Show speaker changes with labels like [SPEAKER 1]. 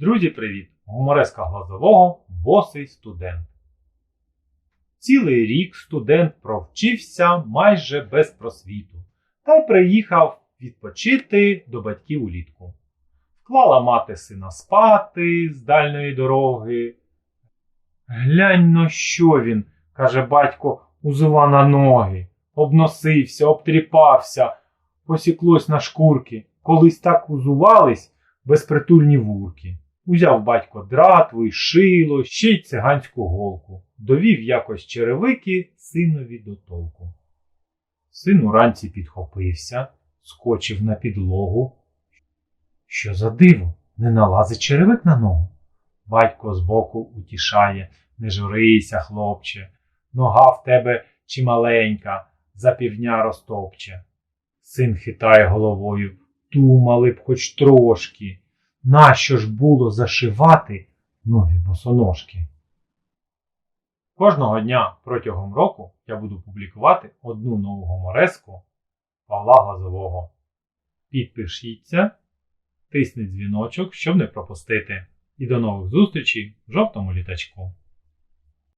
[SPEAKER 1] Друзі, привіт! Гумореска Глазового босий студент. Цілий рік студент провчився майже без просвіту та й приїхав відпочити до батьків улітку. Вклала мати сина спати з дальної дороги. Глянь но що він, каже батько, узува на ноги, обносився, обтріпався, посіклось на шкурки. Колись так узувались безпритульні вурки. Узяв батько дратву й шило, ще й циганську голку, довів якось черевики синові до толку. Син уранці підхопився, скочив на підлогу. Що за диво, не налазить черевик на ногу? Батько збоку утішає, не журися, хлопче, нога в тебе чималенька, за півдня розтопче. Син хитає головою, думали б хоч трошки. Нащо ж було зашивати нові босоножки? Кожного дня протягом року я буду публікувати одну нову гумореску Павла Глазового. Підпишіться, тисніть дзвіночок, щоб не пропустити. І до нових зустрічей в жовтому літачку.